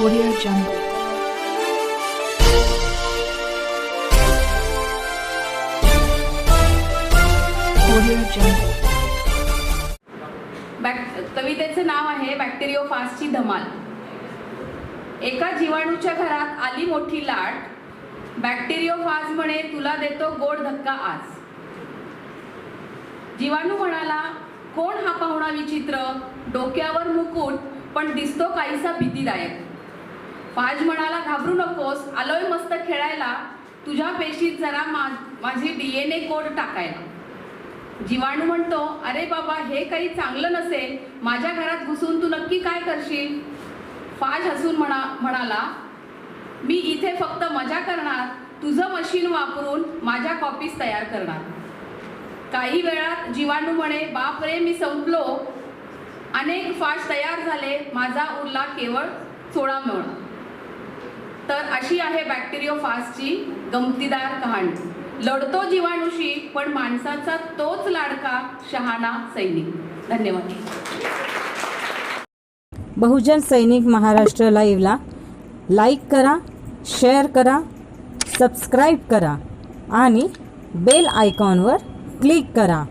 Audio Jungle. Back कवितेचं नाव आहे बॅक्टेरिओफासची धमाल. एका जीवाणूच्या घरात आली मोठी लाट. बॅक्टेरिओफाज म्हणे तुला देतो गोड धक्का आज. जीवाणू म्हणाला कोण हा पाहुणा विचित्र? डोक्यावर मुकुट पण दिसतो काहीसा भीतीदायक. फाज म्हणाला घाबरू नकोस आलोय मस्त खेळायला. तुझ्या पेशीत जरा मा माझी डी एन ए कोड टाकायला. जीवाणू म्हणतो अरे बाबा हे काही चांगलं नसेल. माझ्या घरात घुसून तू नक्की काय करशील? फाज हसून म्हणा म्हणाला मी इथे फक्त मजा करणार. तुझं मशीन वापरून माझ्या कॉपीज तयार करणार. काही वेळात जीवाणू म्हणे बाप रे मी संपलो. अनेक फाज तयार झाले. माझा उरला केवळ सोळा मिळणार अशी आहे बॅक्टेरिओफासची गमतीदार कहाणी. लढतो जीवाणूशी पण माणसाचा तोच लाडका शहाणा सैनिक. धन्यवाद. बहुजन सैनिक महाराष्ट्र लाईव्हला लाईक करा शेअर करा सबस्क्राईब करा आणि बेल आयकॉनवर क्लिक करा.